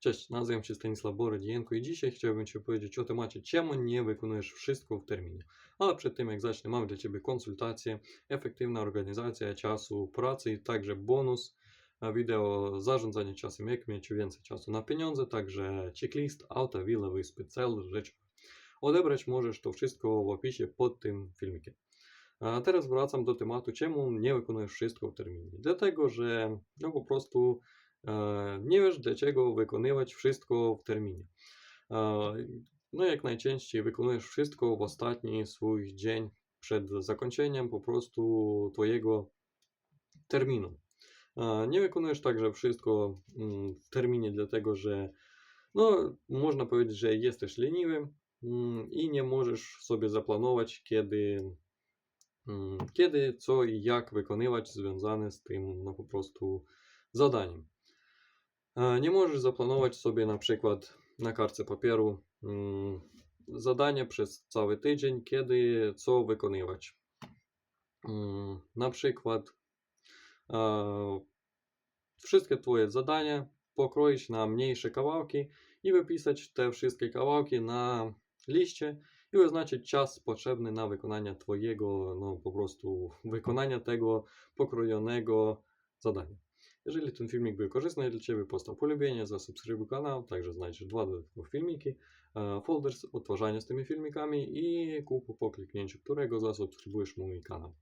Cześć, nazywam się Stanisław Borodzienko i dzisiaj chciałbym Ci opowiedzieć o temacie, czemu nie wykonujesz wszystko w terminie. Ale przed tym jak zacznę, mam dla Ciebie konsultację, efektywna organizacja czasu pracy i także bonus, wideo zarządzanie czasem, jak mieć więcej czasu na pieniądze, także checklist, auto, willa, wyspy, cel, rzeczy. Odebrać możesz to wszystko w opisie pod tym filmikiem. A teraz wracam do tematu, czemu nie wykonujesz wszystko w terminie. Dlatego, że no po prostu nie wiesz dlaczego wykonywać wszystko w terminie. E, no jak najczęściej wykonujesz wszystko w ostatni swój dzień przed zakończeniem po prostu Twojego terminu. E, Nie wykonujesz także wszystko mm, w terminie, dlatego że no, można powiedzieć, że jesteś leniwy mm, i nie możesz sobie zaplanować, kiedy, mm, kiedy, co i jak wykonywać związane z tym no, po prostu zadaniem. E, Nie możesz zaplanować sobie na przykład na kartce papieru mm, zadanie przez cały tydzień, kiedy co wykonywać. Mm, Na przykład e, wszystkie Twoje zadania pokroić na mniejsze kawałki i wypisać te wszystkie kawałki na liście i wyznaczyć czas potrzebny na wykonanie Twojego, no po prostu wykonania tego pokrojonego zadania. Jeżeli ten filmik był korzystny dla Ciebie, postaw polubienie, zasubskrybuj kanał, także znajdziesz dwa dodatkowe filmiki, e, folder z odtwarzania z tymi filmikami i kupu po kliknięciu którego zasubskrybujesz mój kanał.